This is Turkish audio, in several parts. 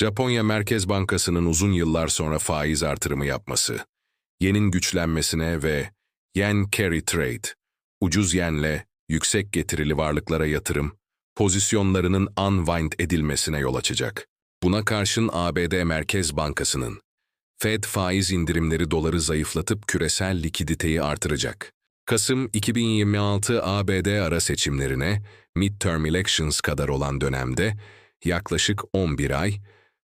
Japonya Merkez Bankası'nın uzun yıllar sonra faiz artırımı yapması, yenin güçlenmesine ve yen carry trade, ucuz yenle yüksek getirili varlıklara yatırım, pozisyonlarının unwind edilmesine yol açacak. Buna karşın ABD Merkez Bankası'nın Fed faiz indirimleri doları zayıflatıp küresel likiditeyi artıracak. Kasım 2026 ABD ara seçimlerine midterm elections kadar olan dönemde yaklaşık 11 ay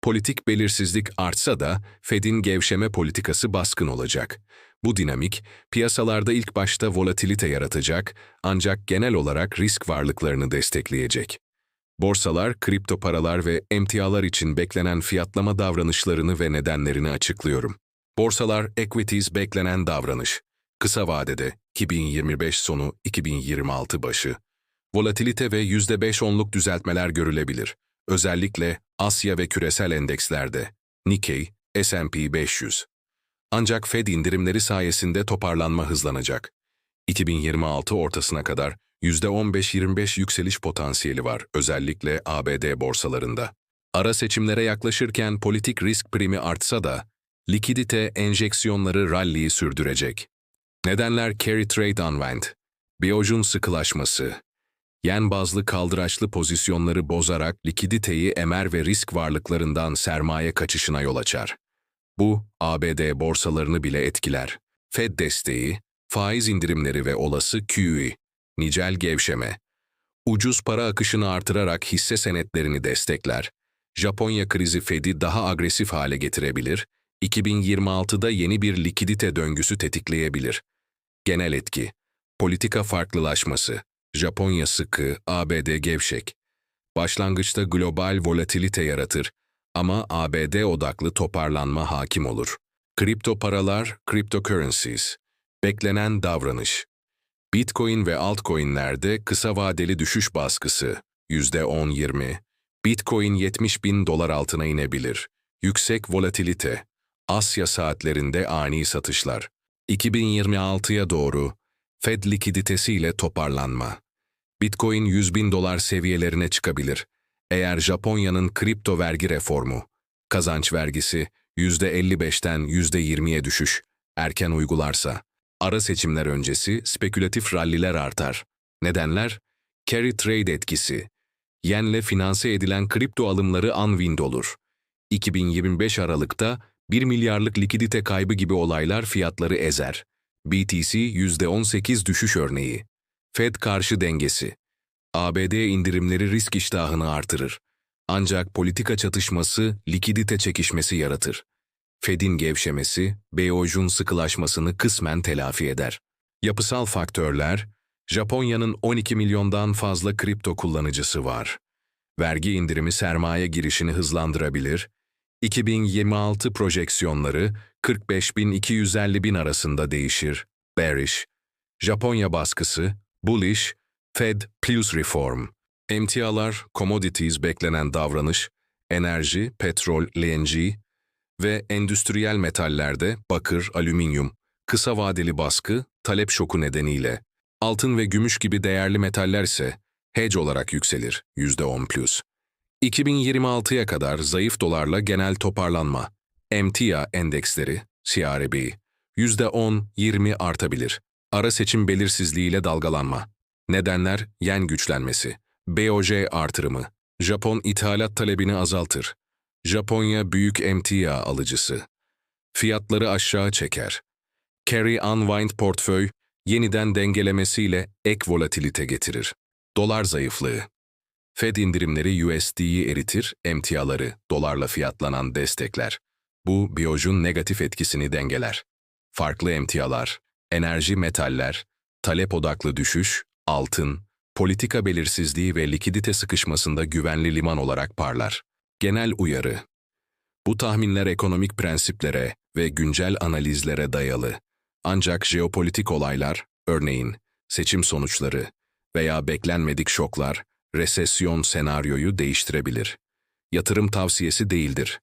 politik belirsizlik artsa da Fed'in gevşeme politikası baskın olacak. Bu dinamik piyasalarda ilk başta volatilite yaratacak ancak genel olarak risk varlıklarını destekleyecek. Borsalar, kripto paralar ve emtialar için beklenen fiyatlama davranışlarını ve nedenlerini açıklıyorum. Borsalar, equities beklenen davranış. Kısa vadede 2025 sonu 2026 başı. Volatilite ve %5 onluk düzeltmeler görülebilir. Özellikle Asya ve küresel endekslerde. Nikkei, S&P 500. Ancak Fed indirimleri sayesinde toparlanma hızlanacak. 2026 ortasına kadar %15-25 yükseliş potansiyeli var özellikle ABD borsalarında. Ara seçimlere yaklaşırken politik risk primi artsa da likidite enjeksiyonları ralliyi sürdürecek. Nedenler carry trade unwind, biyojun sıkılaşması, yen bazlı kaldıraçlı pozisyonları bozarak likiditeyi emer ve risk varlıklarından sermaye kaçışına yol açar. Bu, ABD borsalarını bile etkiler. Fed desteği, faiz indirimleri ve olası QE, nicel gevşeme, ucuz para akışını artırarak hisse senetlerini destekler. Japonya krizi Fed'i daha agresif hale getirebilir, 2026'da yeni bir likidite döngüsü tetikleyebilir. Genel etki, politika farklılaşması, Japonya sıkı, ABD gevşek. Başlangıçta global volatilite yaratır ama ABD odaklı toparlanma hakim olur. Kripto paralar, cryptocurrencies. Beklenen davranış. Bitcoin ve altcoin'lerde kısa vadeli düşüş baskısı %10-20. Bitcoin 70 bin dolar altına inebilir. Yüksek volatilite. Asya saatlerinde ani satışlar. 2026'ya doğru Fed likiditesiyle toparlanma. Bitcoin 100 bin dolar seviyelerine çıkabilir. Eğer Japonya'nın kripto vergi reformu, kazanç vergisi %55'ten %20'ye düşüş, erken uygularsa, ara seçimler öncesi spekülatif ralliler artar. Nedenler? Carry trade etkisi. Yenle finanse edilen kripto alımları unwind olur. 2025 Aralık'ta 1 milyarlık likidite kaybı gibi olaylar fiyatları ezer. BTC %18 düşüş örneği. Fed karşı dengesi. ABD indirimleri risk iştahını artırır. Ancak politika çatışması likidite çekişmesi yaratır. Fed'in gevşemesi, BOJ'un sıkılaşmasını kısmen telafi eder. Yapısal faktörler, Japonya'nın 12 milyondan fazla kripto kullanıcısı var. Vergi indirimi sermaye girişini hızlandırabilir. 2026 projeksiyonları 45 bin 250 bin arasında değişir. Bearish. Japonya baskısı, bullish, Fed plus reform. Emtialar, commodities beklenen davranış, enerji, petrol, LNG ve endüstriyel metallerde bakır, alüminyum, kısa vadeli baskı, talep şoku nedeniyle. Altın ve gümüş gibi değerli metaller ise hedge olarak yükselir %10 plus. 2026'ya kadar zayıf dolarla genel toparlanma. MTA endeksleri, CRB, %10-20 artabilir. Ara seçim belirsizliğiyle dalgalanma. Nedenler yen güçlenmesi, BOJ artırımı, Japon ithalat talebini azaltır. Japonya büyük emtia alıcısı. Fiyatları aşağı çeker. Carry Unwind portföy yeniden dengelemesiyle ek volatilite getirir. Dolar zayıflığı. Fed indirimleri USD'yi eritir, emtiaları dolarla fiyatlanan destekler. Bu biyojun negatif etkisini dengeler. Farklı emtialar, enerji metaller, talep odaklı düşüş, altın, politika belirsizliği ve likidite sıkışmasında güvenli liman olarak parlar. Genel uyarı. Bu tahminler ekonomik prensiplere ve güncel analizlere dayalı. Ancak jeopolitik olaylar, örneğin seçim sonuçları veya beklenmedik şoklar, resesyon senaryoyu değiştirebilir. Yatırım tavsiyesi değildir.